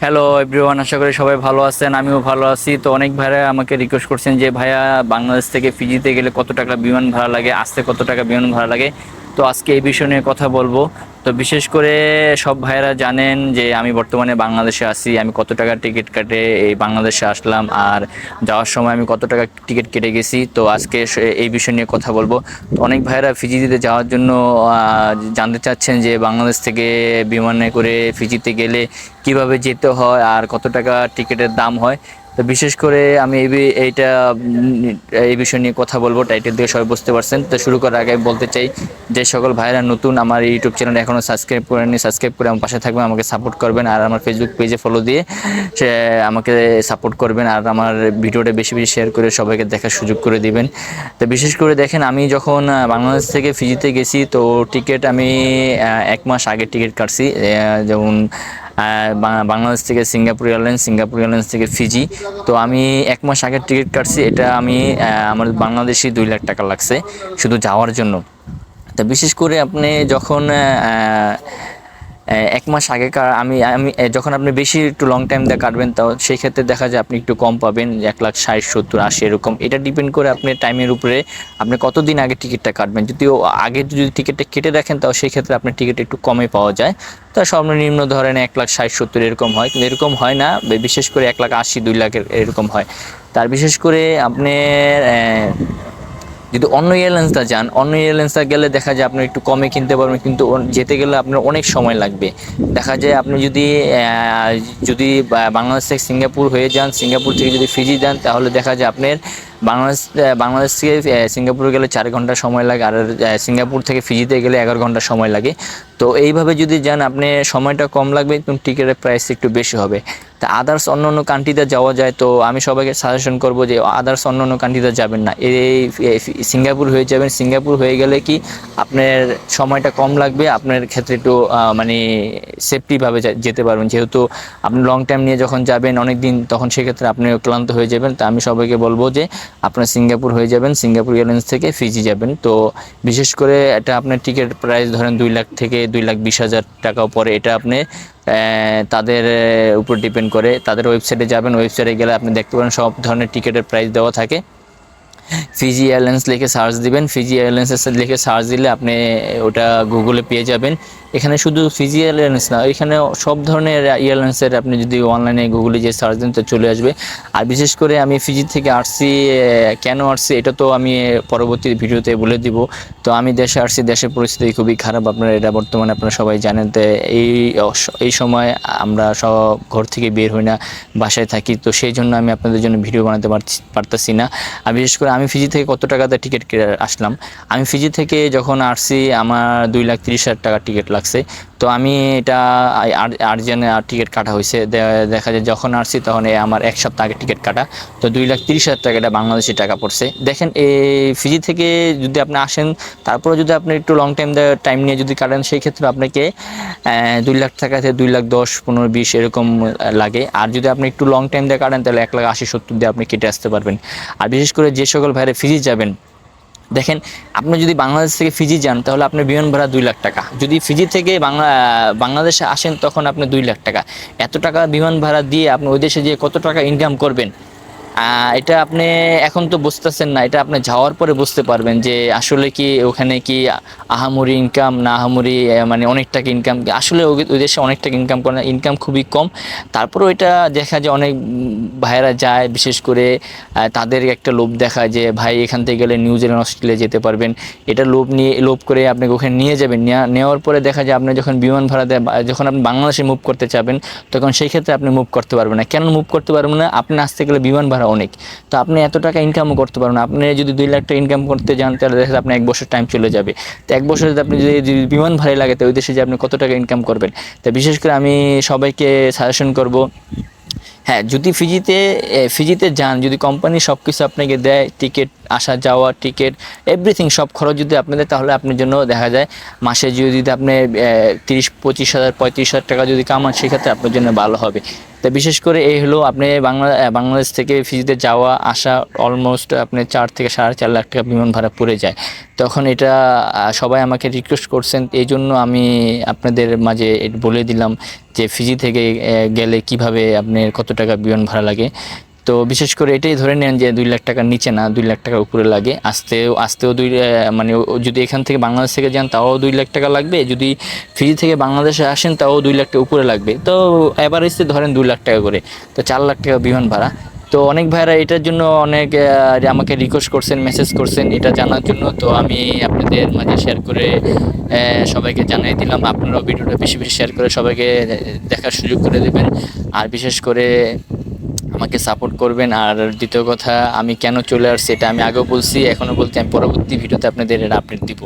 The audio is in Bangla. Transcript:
হ্যালো এভরিওয়ান আশা করি সবাই ভালো আছেন, আমিও ভালো আছি। তো অনেক ভাইরা আমাকে রিকোয়েস্ট করছেন যে, ভাইয়া, বাংলাদেশ থেকে ফিজিতে গেলে কত টাকা বিমান ভাড়া লাগে আসতে কত টাকা বিমান ভাড়া লাগে? তো আজকে এই বিষয় নিয়ে কথা বলব। তো বিশেষ করে সব ভাইরা জানেন যে আমি বর্তমানে বাংলাদেশে আছি, আমি কত টাকা টিকিট কাটে এই বাংলাদেশে আসলাম আর যাওয়ার সময় আমি কত টাকা টিকিট কেটে গেছি। তো আজকে এই বিষয় নিয়ে কথা বলব। তো অনেক ভাইরা ফিজিতে যাওয়ার জন্য জানতে চাচ্ছেন যে বাংলাদেশ থেকে বিমানে করে ফিজিতে গেলে কীভাবে যেতে হয় আর কত টাকা টিকিটের দাম হয়। তো বিশেষ করে আমি এই এইটা এই বিষয় নিয়ে কথা বলব টাইটেল দিয়ে সবাই বুঝতে পারছেন। তো শুরু করার আগে বলতে চাই যে সকল ভাইরা নতুন আমার ইউটিউব চ্যানেল এখনও সাবস্ক্রাইব করেননি সাবস্ক্রাইব করে আমার পাশে থাকবেন, আমাকে সাপোর্ট করবেন, আর আমার ফেসবুক পেজে ফলো দিয়ে সে আমাকে সাপোর্ট করবেন, আর আমার ভিডিওটা বেশি বেশি শেয়ার করে সবাইকে দেখার সুযোগ করে দিবেন। তো বিশেষ করে দেখেন, আমি যখন বাংলাদেশ থেকে ফিজিতে গেছি, তো টিকিট আমি এক মাস আগে টিকিট কাটছি যেমন বাংলাদেশ থেকে সিঙ্গাপুর এয়ারলাইন্স সিঙ্গাপুর এয়ারলাইন্স থেকে ফিজি। তো আমি এক মাস আগের টিকিট কাটছি, এটা আমি আমার বাংলাদেশি দুই লাখ টাকা লাগছে শুধু যাওয়ার জন্য। তা বিশেষ করে আপনি যখন এক মাস আগেকার আমি আমি যখন আপনি বেশি একটু লং টাইম দিয়ে কাটবেন, তো সেই ক্ষেত্রে দেখা যায় আপনি একটু কম পাবেন, এক লাখ ষাট, সত্তর, আশি, এরকম। এটা ডিপেন্ড করে আপনি টাইমের উপরে আপনি কতদিন আগে টিকিটটা কাটবেন। যদিও আগে যদি টিকিটটা কেটে রাখেন তাও সেই ক্ষেত্রে আপনার টিকিট একটু কমে পাওয়া যায়। তো সর্বনিম্ন ধরেন এক লাখ ষাট, সত্তর এরকম হয়। কিন্তু এরকম হয় না বিশেষ করে এক লাখ আশি, দুই লাখের এরকম হয়। তার বিশেষ করে আপনি যদি অন্য এয়ারলাইন্সটা যান, অন্য এয়ারলাইন্সটা গেলে দেখা যায় আপনি একটু কমে কিনতে পারবেন, কিন্তু যেতে গেলে আপনার অনেক সময় লাগবে। দেখা যায় আপনি যদি যদি বাংলাদেশ থেকে সিঙ্গাপুর হয়ে যান, সিঙ্গাপুর থেকে যদি ফিজি যান, তাহলে দেখা যায় আপনার বাংলাদেশ বাংলাদেশ থেকে সিঙ্গাপুরে গেলে চার ঘণ্টা সময় লাগে, আর সিঙ্গাপুর থেকে ফিজিতে গেলে এগারো ঘণ্টা সময় লাগে। তো এইভাবে যদি যান, আপনি সময়টা কম লাগবে, কিন্তু টিকিটের প্রাইস একটু বেশি হবে। তা আদার্স অন্য অন্য কান্ট্রিতে যাওয়া যায়, তো আমি সবাইকে সাজেশন করব যে আদার্স অন্য অন্য কান্ট্রিতে যাবেন না। এই সিঙ্গাপুর হয়ে যাবেন। সিঙ্গাপুর হয়ে গেলে কি আপনার সময়টা কম লাগবে, আপনার ক্ষেত্রে একটু মানে সেফটিভাবে যেতে পারবেন। যেহেতু আপনি লং টাইম নিয়ে যখন যাবেন অনেক দিন তখন সেক্ষেত্রে আপনি ক্লান্ত হয়ে যাবেন। তা আমি সবাইকে বলব যে আপনার সিঙ্গাপুর হয়ে যাবেন, সিঙ্গাপুর এয়ারলাইন্স থেকে ফিজি যাবেন। তো বিশেষ করে এটা আপনার টিকিট প্রাইস ধরেন দুই লাখ থেকে দুই লাখ বিশ হাজার টাকাও পরে। এটা আপনি তাদের উপর ডিপেন্ড করে তাদের ওয়েবসাইটে যাবেন। ওয়েবসাইটে গেলে আপনি দেখতে পারেন সব ধরনের টিকিটের প্রাইস দেওয়া থাকে। ফিজি এয়ারলাইন্স লিখে সার্চ দিবেন। ফিজি এয়ারলাইন্সের লিখে সার্চ দিলে আপনি ওটা গুগলে পেয়ে যাবেন। এখানে শুধু ফিজি এয়ারলাইন্স না এখানে সব ধরনের এয়ারলাইন্সের আপনি যদি অনলাইনে গুগলে যে সার্চ দেন তো চলে আসবে। আর বিশেষ করে আমি ফিজি থেকে আহ, কেন আসছি এটা তো আমি পরবর্তী ভিডিওতে বলে দিব। তো আমি দেশে আসছি দেশের পরিস্থিতি খুবই খারাপ আপনারা এটা বর্তমানে আপনারা সবাই জানেন। তো এই এই সময় আমরা সব ঘর থেকে বের হই না বাসায় থাকি তো সেই জন্য আমি আপনাদের জন্য ভিডিও বানাতে পারতেছি না। আর বিশেষ করে আমি ফিজি থেকে কত টাকাতে টিকিট আসলাম? আমি ফিজি থেকে যখন আসছি আমার দুই লাখ তিরিশ হাজার টাকার টিকিট লাগছে। তো আমি এটা আর্জেন্টে টিকিট কাটা হয়েছে। দেখা যায় যখন আসছি তখন আমার এক সপ্তাহ আগে টিকিট কাটা। তো দুই লাখ তিরিশ হাজার টাকা এটা বাংলাদেশি টাকা পড়ছে। দেখেন এই ফিজি থেকে যদি আপনি আসেন, তারপরে যদি আপনি একটু লং টাইম টাইম নিয়ে যদি কাটেন, সেই ক্ষেত্রে আপনাকে দুই লাখ টাকা থেকে দুই লাখ দশ, পনেরো, বিশ এরকম লাগে। আর যদি আপনি একটু লং টাইম দিয়ে কাটেন, তাহলে এক লাখ আশি, সত্তর দিয়ে আপনি কেটে আসতে পারবেন। আর বিশেষ করে যে সকল ভাইরা ফিজি যাবেন দেখেন, আপনি যদি বাংলাদেশ থেকে ফিজি যান, তাহলে আপনার বিমান ভাড়া দুই লাখ টাকা। যদি ফিজি থেকে বাংলা, বাংলাদেশে আসেন, তখন আপনি দুই লাখ টাকা। এত টাকা বিমান ভাড়া দিয়ে আপনি ওই দেশে গিয়ে কত টাকা ইনকাম করবেন? এটা আপনি এখন তো বুঝতেছেন না, এটা আপনি যাওয়ার পরে বুঝতে পারবেন যে আসলে কি ওখানে কি আহামরি ইনকাম না আহামরি মানে অনেক টাকা ইনকাম আসলে ওই দেশে অনেক টাকা ইনকাম করে ইনকাম খুবই কম। তারপরেও এটা দেখা যায় অনেক ভাইয়েরা যায়, বিশেষ করে তাদের একটা লোভ দেখা যে ভাই এখান থেকে গেলে নিউজিল্যান্ড অস্ট্রেলিয়া যেতে পারবেন। এটা লোভ নিয়ে, লোভ করে আপনাকে ওখানে নিয়ে যাবেন নেওয়ার পরে দেখা যায় আপনি যখন বিমান ভাড়া দেয় যখন আপনি বাংলাদেশে মুভ করতে চাবেন, তখন সেই ক্ষেত্রে আপনি মুভ করতে পারবেন না। কেন মুভ করতে পারবেন না? আপনি আসতে গেলে বিমান ভাড়া অনেক। তো আপনি এত টাকা ইনকামও করতে পারেন আপনি যদি দুই লাখ টাকা ইনকাম করতে যান, তাহলে দেখা আপনি আপনার এক বছর টাইম চলে যাবে। তো এক বছর যদি আপনি যদি যদি বিমান ভাড়ায় লাগে, তো ওই দেশে যে আপনি কত টাকা ইনকাম করবেন? তো বিশেষ করে আমি সবাইকে সাজেশন করব হ্যাঁ যদি ফিজিতে ফিজিতে যান, যদি কোম্পানি সব কিছু আপনাকে দেয় টিকিট আসা যাওয়া টিকিট এভরিথিং সব খরচ যদি আপনাদের তাহলে আপনার জন্য দেখা যায় মাসে যদি আপনি তিরিশ, পঁচিশ হাজার, পঁয়ত্রিশ হাজার টাকা যদি কামান, সেক্ষেত্রে আপনার জন্য ভালো হবে। তো বিশেষ করে এই হলো আপনি বাংলা বাংলাদেশ থেকে ফিজিতে যাওয়া, আসা অলমোস্ট আপনি চার থেকে সাড়ে চার লাখ টাকা বিমান ভাড়া পড়ে যায়। তখন এটা সবাই আমাকে রিকোয়েস্ট করছেন, এই জন্য আমি আপনাদের মাঝে বলে দিলাম যে ফিজি থেকে গেলে কীভাবে আপনার কত টাকা বিমান ভাড়া লাগে। তো বিশেষ করে এটাই ধরে নেন যে দুই লাখ টাকার নিচে না, দুই লাখ টাকার উপরে লাগে। আসতেও আসতেও দুই মানে যদি এখান থেকে বাংলাদেশ থেকে যান, তাও দুই লাখ টাকা লাগবে। যদি ফ্রি থেকে বাংলাদেশে আসেন, তাও দুই লাখ টাকা উপরে লাগবে। তো এবার অ্যাভারেজে ধরেন দুই লাখ টাকা করে, তো চার লাখ টাকা বিমান ভাড়া। তো অনেক ভাইরা এটার জন্য অনেক আমাকে রিকোয়েস্ট করছেন মেসেজ করছেন, এটা জানার জন্য। তো আমি আপনাদের মাঝে শেয়ার করে সবাইকে জানিয়ে দিলাম। আপনারাও ভিডিওটা বেশি বেশি শেয়ার করে সবাইকে দেখার সুযোগ করে দেবেন। আর বিশেষ করে আমাকে সাপোর্ট করবেন। আর দ্বিতীয় কথা, আমি কেন চলে আসছি, এটা আমি আগেও বলছি এখনও বলতে আমি পরবর্তী ভিডিওতে আপনাদের এটা আপডেট দিব।